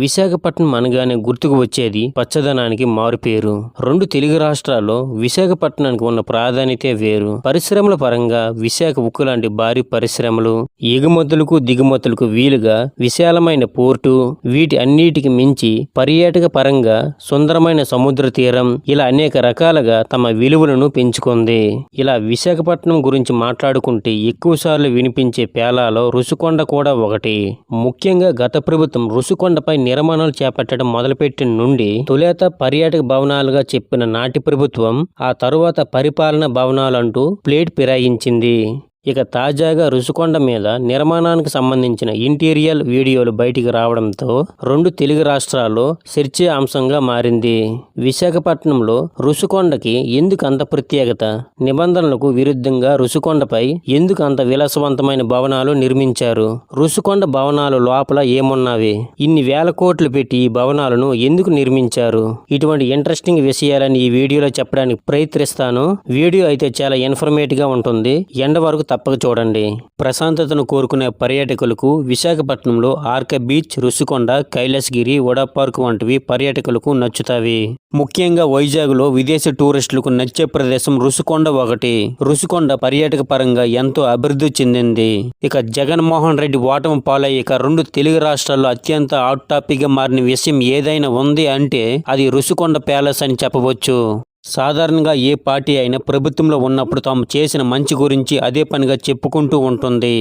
విశాఖపట్నం అనగానే గుర్తుకు వచ్చేది పచ్చదనానికి మారుపేరు రెండు తెలుగు రాష్ట్రాల్లో విశాఖపట్నానికి ఉన్న ప్రాధాన్యతే వేరు. పరిశ్రమల పరంగా విశాఖ ఉక్కు లాంటి భారీ పరిశ్రమలు ఎగుమతులకు దిగుమతులకు వీలుగా విశాలమైన పోర్టు వీటి అన్నిటికి మించి పర్యాటక పరంగా సుందరమైన సముద్ర తీరం ఇలా అనేక రకాలుగా తమ విలువలను పెంచుకుంది. ఇలా విశాఖపట్నం గురించి మాట్లాడుకుంటే ఎక్కువసార్లు వినిపించే పేలాలో రుషికొండ కూడా ఒకటి. ముఖ్యంగా గత ప్రభుత్వం రుషికొండపై నిర్మాణాలు చేపట్టడం మొదలుపెట్టిన నుండి తొలేత పర్యాటక భవనాలుగా చెప్పిన నాటి ప్రభుత్వం ఆ తరువాత పరిపాలన భవనాలంటూ ప్లేట్ ఫిరాయించింది. ఇక తాజాగా రుషికొండ మీద నిర్మాణానికి సంబంధించిన ఇంటీరియల్ వీడియోలు బయటికి రావడంతో రెండు తెలుగు రాష్ట్రాల్లో చర్చే అంశంగా మారింది. విశాఖపట్నంలో రుషికొండకి ఎందుకు అంత ప్రత్యేకత? నిబంధనలకు విరుద్ధంగా రుషికొండపై ఎందుకు అంత విలాసవంతమైన భవనాలు నిర్మించారు? రుషికొండ భవనాలు లోపల ఏమున్నావి? ఇన్ని వేల కోట్లు పెట్టి ఈ భవనాలను ఎందుకు నిర్మించారు? ఇటువంటి ఇంట్రెస్టింగ్ విషయాలని ఈ వీడియోలో చెప్పడానికి ప్రయత్నిస్తాను. వీడియో అయితే చాలా ఇన్ఫర్మేటివ్గా ఉంటుంది. ఎండ వరకు తప్పక చూడండి. ప్రశాంతతను కోరుకునే పర్యాటకులకు విశాఖపట్నంలో R K beach Rushikonda Kailasagiri VUDA park వంటివి పర్యాటకులకు నచ్చుతాయి. ముఖ్యంగా వైజాగ్లో విదేశీ టూరిస్టులకు నచ్చే ప్రదేశం రుషికొండ ఒకటి. రుషికొండ పర్యాటక పరంగా ఎంతో అభివృద్ధి చెందింది. ఇక జగన్మోహన్ రెడ్డి ఓటమి పాలయ్యాక రెండు తెలుగు రాష్ట్రాల్లో అత్యంత హాట్ టాపిక్గా మారిన విషయం ఏదైనా ఉంది అంటే అది రుషికొండ ప్యాలెస్ అని చెప్పవచ్చు. సాధారణంగా ఏ పార్టీ అయినా ప్రభుత్వంలో ఉన్నప్పుడు తాము చేసిన మంచి గురించి అదే పనిగా చెప్పుకుంటూ ఉంటుంది.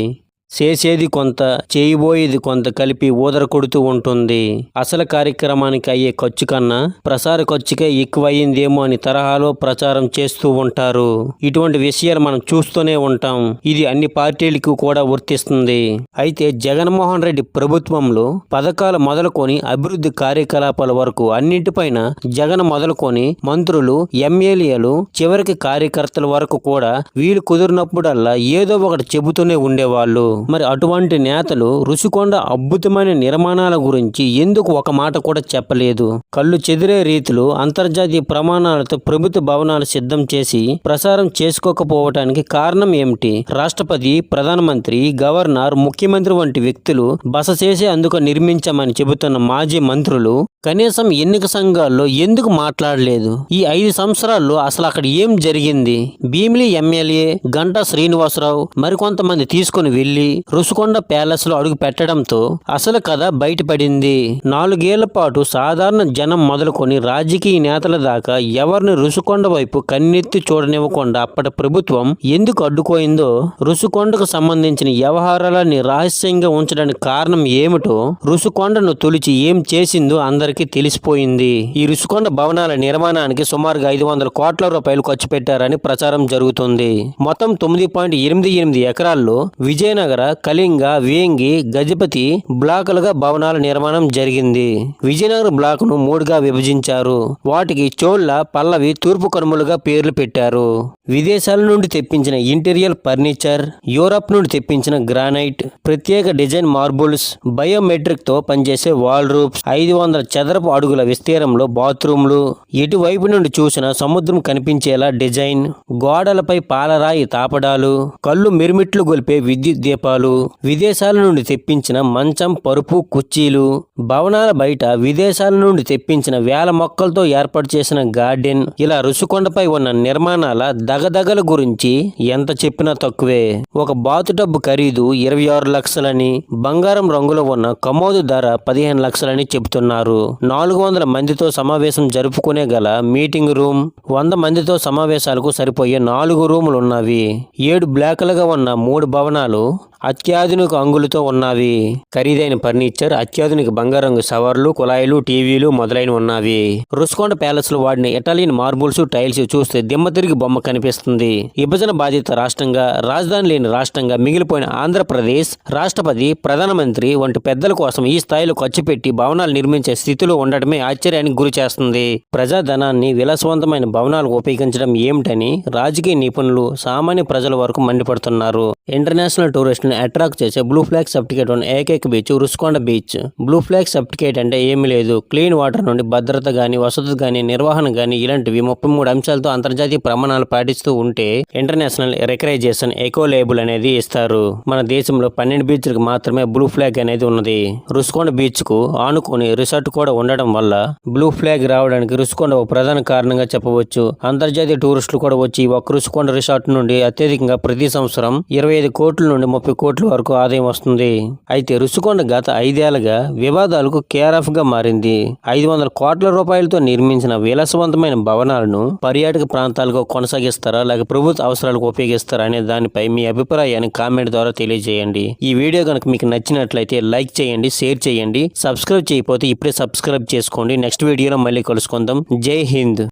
చేసేది కొంత చేయబోయేది కొంత కలిపి ఊదర కొడుతూ ఉంటుంది. అసలు కార్యక్రమానికి అయ్యే ఖర్చు కన్నా ప్రసార ఖర్చుకే ఎక్కువయ్యిందేమో అని తరహాలో ప్రచారం చేస్తూ ఉంటారు. ఇటువంటి విషయాలు మనం చూస్తూనే ఉంటాం. ఇది అన్ని పార్టీలకు కూడా వర్తిస్తుంది. అయితే జగన్మోహన్ రెడ్డి ప్రభుత్వంలో పథకాలు మొదలుకొని అభివృద్ధి కార్యకలాపాల వరకు అన్నింటిపైన జగన్ మొదలుకొని మంత్రులు ఎమ్మెల్యేలు చివరికి కార్యకర్తల వరకు కూడా వీలు కుదిరినప్పుడల్లా ఏదో ఒకటి చెబుతూనే ఉండేవాళ్ళు. మరి అటువంటి నేతలు రుషికొండ అద్భుతమైన నిర్మాణాల గురించి ఎందుకు ఒక మాట కూడా చెప్పలేదు? కళ్ళు చెదిరే రీతిలో అంతర్జాతీయ ప్రమాణాలతో ప్రభుత్వ భవనాలు సిద్ధం చేసి ప్రసారం చేసుకోకపోవటానికి కారణం ఏమిటి? రాష్ట్రపతి ప్రధానమంత్రి గవర్నర్ ముఖ్యమంత్రి వంటి వ్యక్తులు బస చేసి అందుకు నిర్మించామని చెబుతున్న మాజీ మంత్రులు కనీసం ఎన్నిక సంఘాల్లో ఎందుకు మాట్లాడలేదు? ఈ ఐదు సంవత్సరాల్లో అసలు అక్కడ ఏం జరిగింది? భీమిలి ఎమ్మెల్యే గంటా శ్రీనివాసరావు మరికొంతమంది తీసుకుని వెళ్ళి రుసుకొండ ప్యాలెస్లో అడుగు పెట్టడంతో అసలు కథ బయటపడింది. నాలుగేళ్ళ పాటు సాధారణ జనం మొదలుకొని రాజకీయ నేతల దాకా ఎవరిని రుసుకొండ వైపు కన్నెత్తి చూడనివ్వకుండా అప్పటి ప్రభుత్వం ఎందుకు అడ్డుకోయిందో రుషికొండకు సంబంధించిన వ్యవహారాలని రహస్యంగా ఉంచడానికి కారణం ఏమిటో రుషికొండను తొలిచి ఏం చేసిందో అందరికీ తెలిసిపోయింది. ఈ రుషికొండ భవనాల నిర్మాణానికి సుమారుగా ఐదు వందల కోట్ల రూపాయలు ఖర్చు పెట్టారని ప్రచారం జరుగుతుంది. మొత్తం తొమ్మిది పాయింట్ ఎనిమిది ఎనిమిది ఎకరాల్లో విజయనగరం కళింగ వేంగి గజపతి బ్లాకులుగా భవనాల నిర్మాణం జరిగింది. విజయనగర బ్లాక్ను మూడుగా విభజించారు. వాటికి చోళ్ళ పల్లవి తూర్పు కనుమలుగా పేర్లు పెట్టారు. విదేశాల నుండి తెప్పించిన ఇంటీరియర్ ఫర్నిచర్ యూరప్ నుండి తెప్పించిన గ్రానైట్ ప్రత్యేక డిజైన్ మార్బుల్స్ బయోమెట్రిక్తో పనిచేసే వాల్ రూప్స్ ఐదు వందల చదరపు అడుగుల విస్తీర్ణంలో బాత్రూమ్లు. ఎటువైపు నుండి చూసిన సముద్రం కనిపించేలా డిజైన్ గోడలపై పాలరాయి తాపడాలు కళ్ళు మిరుమిట్లు గొలిపే విద్యుత్ దీపాలు. విదేశాల నుండి తెప్పించిన మంచం పరుపు కుర్చీలు. భవనాల బయట విదేశాల నుండి తెప్పించిన వేల మొక్కలతో ఏర్పాటు చేసిన గార్డెన్. ఇలా రుషికొండపై ఉన్న నిర్మాణాల దగదగల గురించి ఎంత చెప్పినా తక్కువే. ఒక బాతు డబ్బు ఖరీదు ఇరవై ఆరు లక్షలని బంగారం రంగులో ఉన్న కమోదు ధర పదిహేను లక్షలని చెబుతున్నారు. నాలుగు వందల మందితో సమావేశం జరుపుకునే గల మీటింగ్ రూమ్ వంద మందితో సమావేశాలకు సరిపోయే నాలుగు రూములు ఉన్నవి. ఏడు బ్లాకులుగా ఉన్న మూడు భవనాలు అత్యాధునిక అంగులతో ఉన్నవి. ఖరీదైన ఫర్నిచర్ అత్యాధునిక బంగారంగు సవర్లు కుళాయిలు టీవీలు మొదలైనవి ఉన్నవి. రుస్కొండ ప్యాలెస్లో వాడిన ఇటాలియన్ మార్బుల్స్ టైల్స్ చూస్తే దిమ్మ తిరిగి బొమ్మ కనిపి కనిపిస్తుంది విభజన బాధిత రాష్ట్రంగా రాజధాని లేని రాష్ట్రంగా మిగిలిపోయిన ఆంధ్రప్రదేశ్ రాష్ట్రపతి ప్రధానమంత్రి వంటి పెద్దల కోసం ఈ స్థాయిలో ఖర్చు పెట్టి భవనాలు నిర్మించే స్థితిలో ఉండటమే ఆశ్చర్యానికి గురి చేస్తుంది. ప్రజాధనాన్ని విలాసవంతమైన భవనాలు ఉపయోగించడం ఏమిటని రాజకీయ నిపుణులు సామాన్య ప్రజల వరకు మండిపడుతున్నారు. ఇంటర్నేషనల్ టూరిస్టులను అట్రాక్ట్ చేసే బ్లూ ఫ్లాగ్ సర్టిఫికేట్ ఉన్న ఏకైక beach Rushikonda beach. Blue flag certificate అంటే ఏమీ లేదు. క్లీన్ వాటర్ నుండి భద్రత గాని వసతులు గాని నిర్వహణ గాని ఇలాంటివి ముప్పై మూడు అంశాలతో అంతర్జాతీయ ప్రమాణాలు పాటి నిర్వహిస్తూ ఉంటే ఇంటర్నేషనల్ రికగ్నైజేషన్ ఎకో లేబుల్ అనేది ఇస్తారు. మన దేశంలో పన్నెండు బీచ్లకు మాత్రమే బ్లూ ఫ్లాగ్ అనేది ఉన్నది. రుషికొండ బీచ్కు ఆనుకుని రిసార్ట్ కూడా ఉండడం వల్ల బ్లూ ఫ్లాగ్ రావడానికి రుసుకొండ ఒక ప్రధాన కారణంగా చెప్పవచ్చు. అంతర్జాతీయ టూరిస్టులు కూడా వచ్చి ఒక రుసుకొండ రుషికొండ రిసార్ట్ నుండి అత్యధికంగా ప్రతి సంవత్సరం ఇరవై ఐదు కోట్ల నుండి ముప్పై కోట్ల వరకు ఆదాయం వస్తుంది. అయితే రుషికొండ గత ఐదేళ్ళుగా వివాదాలకు కేర్ ఆఫ్గా మారింది. ఐదు వందల కోట్ల రూపాయలతో నిర్మించిన విలాసవంతమైన భవనాలను పర్యాటక ప్రాంతాలుగా కొనసాగిస్తారు. లేక ప్రభుత్వ అవసరాలకు ఉపయోగిస్తారా అనే దానిపై మీ అభిప్రాయాన్ని కామెంట్ ద్వారా తెలియజేయండి. ఈ వీడియో కనుక మీకు నచ్చినట్లయితే లైక్ చేయండి షేర్ చేయండి సబ్స్క్రైబ్ చేయకపోతే ఇప్పుడే సబ్స్క్రైబ్ చేసుకోండి. నెక్స్ట్ వీడియోలో మళ్ళీ కలుసుకుందాం. జై హింద్.